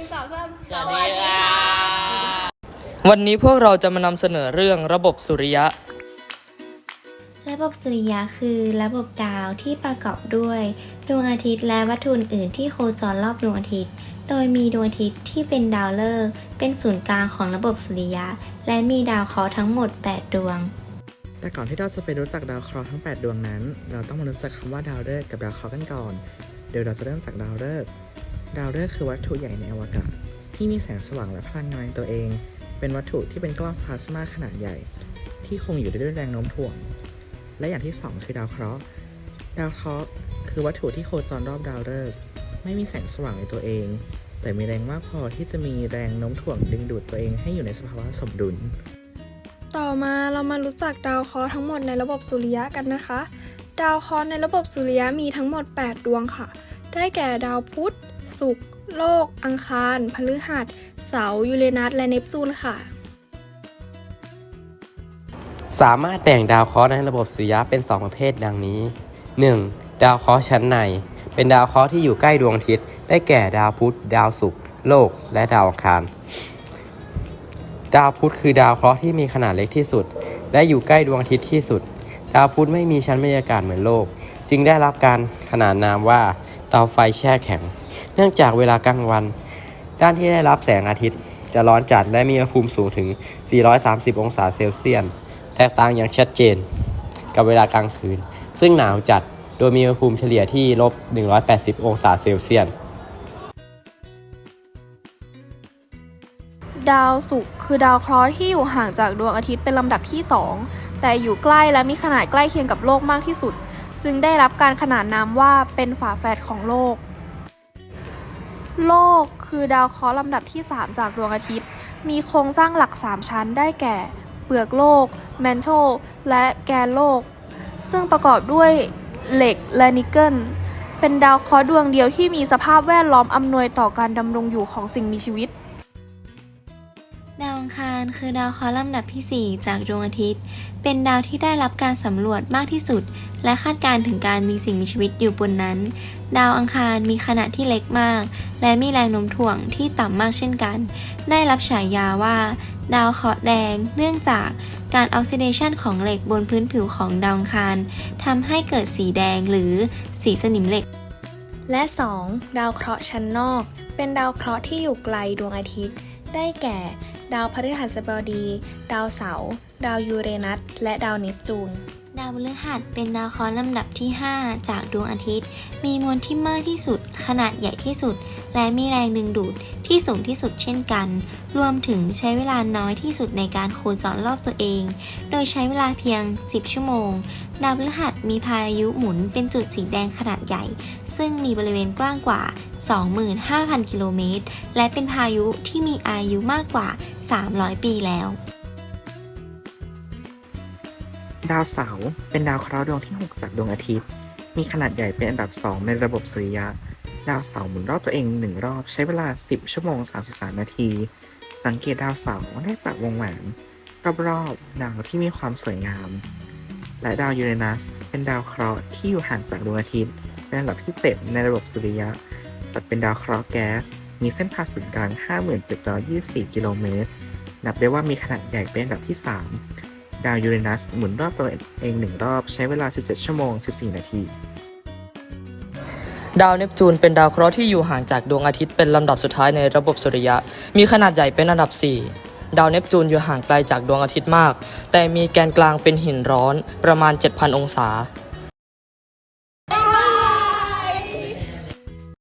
สองสามสวัสดีค่ะวันนี้พวกเราจะมานำเสนอเรื่องระบบสุริยะ ระบบสุริยะคือระบบดาวที่ประกอบด้วยดวงอาทิตย์และวัตถุอื่นๆที่โคจรรอบดวงอาทิตย์ โดยมีดวงอาทิตย์ที่เป็นดาวฤกษ์เป็นศูนย์กลางของระบบสุริยะ และมีดาวเคราะห์ทั้งหมด 8 ดวง แต่ก่อนที่เราจะไปรู้จักดาวเคราะห์ทั้ง 8 ดวงนั้น เราต้องมารู้จักคำว่าดาวฤกษ์กับดาวเคราะห์กันก่อน เดี๋ยวเราจะเริ่มจากดาวฤกษ์ ดาวฤกษ์คือวัตถุใหญ่ในอวกาศ ที่มีแสงสว่างและพลังงานในตัวเอง เป็นวัตถุที่เป็นก้อนพลาสมาขนาดใหญ่ ที่คงอยู่ได้ด้วยแรงโน้มถ่วง และอย่างที่สองคือดาวเคราะห์ ดาวเคราะห์คือวัตถุที่โคจรรอบดาวฤกษ์ไม่มีแสงสว่างในตัวเอง แต่มีแรงมากพอที่จะมีแรงโน้มถ่วงดึงดูดตัวเองให้อยู่ในสภาวะสมดุล ต่อมาเรามารู้จักดาวเคราะห์ทั้งหมดในระบบสุริยะกันนะคะ ดาวเคราะห์ในระบบสุริยะมีทั้งหมด 8 ดวงค่ะ ได้แก่ดาวพุธ ศุกร์โลก อังคาร พฤหัส เสาร์ยูเรนัส และเนปจูนค่ะ สามารถแบ่งดาวเคราะห์ในระบบสุริยะเป็น 2 ประเภทดังนี้ 1. ดาวเคราะห์ชั้นใน เป็นดาวเคราะห์ที่อยู่ใกล้ดวงอาทิตย์ ได้แก่ดาวพุธ ดาวศุกร์ โลก และดาวอังคาร ดาวพุธคือดาวเคราะห์ที่มีขนาดเล็กที่สุด และอยู่ใกล้ดวงอาทิตย์ที่สุด ดาวพุธไม่มีชั้นบรรยากาศเหมือนโลก จึงได้รับการขนานนามว่าเตาไฟแช่แข็ง เนื่องจากเวลากลางวัน ด้านที่ได้รับแสงอาทิตย์ จะร้อนจัดและมีอุณหภูมิสูงถึง 430 องศาเซลเซียส แตกต่างอย่างชัดเจน กับเวลากลางคืน ซึ่งหนาวจัดโดยมีอุณหภูมิเฉลี่ยที่ลบ 180 องศาเซลเซียส ดาวศุกร์คือดาวเคราะห์ที่อยู่ห่างจากดวงอาทิตย์เป็นลำดับที่ 2 แต่อยู่ใกล้และมีขนาดใกล้เคียงกับโลกมากที่สุด จึงได้รับการขนานนามว่าเป็นฝาแฝดของโลก โลกคือดาวเคราะห์ลำดับที่ 3 จากดวงอาทิตย์ มีโครงสร้างหลัก 3 ชั้นได้แก่ เปลือกโลก แมนโทลและแกนโลก ซึ่งประกอบด้วยเหล็กและนิกเกิล เป็นดาวเคราะห์ดวงเดียวที่มีสภาพแวดล้อมอำนวยต่อการดำรงอยู่ของสิ่งมีชีวิต คารคือดาวเคราะห์ลำดับที่ 4 จากดวงอาทิตย์ เป็นดาวที่ได้รับการสำรวจมากที่สุด และคาดการณ์ถึงการมีสิ่งมีชีวิตอยู่บนนั้น ดาวอังคารมีขนาดที่เล็กมาก และมีแรงโน้มถ่วงที่ต่ำมากเช่นกัน ได้รับฉายาว่า ดาวเคราะห์แดง เนื่องจากการออกซิเดชันของเหล็กบนพื้นผิวของดาวอังคารทำให้เกิดสีแดงหรือสีสนิมเหล็ก และ 2. ดาวเคราะห์ชั้นนอก เป็นดาวเคราะห์ที่อยู่ไกลดวงอาทิตย์ ได้แก่ ดาวพฤหัสบดี ดาวเสาร์ ดาวยูเรนัส และดาวเนปจูน ดาวพฤหัสเป็นดาวเคราะห์ลำดับที่ 5 จากดวงอาทิตย์ มีมวลที่มากที่สุด ขนาดใหญ่ที่สุด และมีแรงดึงดูดที่สูงที่สุดเช่นกัน รวมถึงใช้เวลาน้อยที่สุดในการโคจรรอบตัวเอง โดยใช้เวลาเพียง 10 ชั่วโมง ดาวพฤหัสมีพายุหมุนเป็นจุดสีแดงขนาดใหญ่ ซึ่งมีบริเวณกว้างกว่า 25,000 กิโลเมตร และเป็นพายุที่มีอายุมากกว่า 300 ปีแล้ว ดาวเสาร์เป็นดาวเคราะห์ดวงที่ 6 จากดวงอาทิตย์ มีขนาดใหญ่เป็นอันดับ 2 ในระบบสุริยะ ดาวเสาร์หมุนรอบตัวเองหนึ่งรอบใช้เวลา 10 ชั่วโมง 33 นาที สังเกตดาวเสาร์ได้จากวงแหวนรอบๆดาวที่มีความสวยงาม และดาวยูเรนัส เป็นดาวเคราะห์ที่อยู่ห่างจากดวงอาทิตย์เป็นอันดับที่ 7 ในระบบสุริยะจัดเป็นดาวเคราะห์แก๊ส มีเส้นผ่าศูนย์กลาง 5724 กิโลเมตร นับได้ว่ามีขนาดใหญ่เป็นอันดับที่ 3 ดาวยูเรนัสหมุนรอบตัวเองหนึ่งรอบใช้เวลา 17 ชั่วโมง 14 นาที ดาวเนปจูนเป็นดาวเคราะห์ที่อยู่ห่างจากดวงอาทิตย์เป็นลำดับสุดท้ายในระบบสุริยะ มีขนาดใหญ่เป็นอันดับ 4 ดาวเนปจูนอยู่ห่างไกลจากดวงอาทิตย์มาก แต่มีแกนกลางเป็นหินร้อนประมาณ 7,000 องศา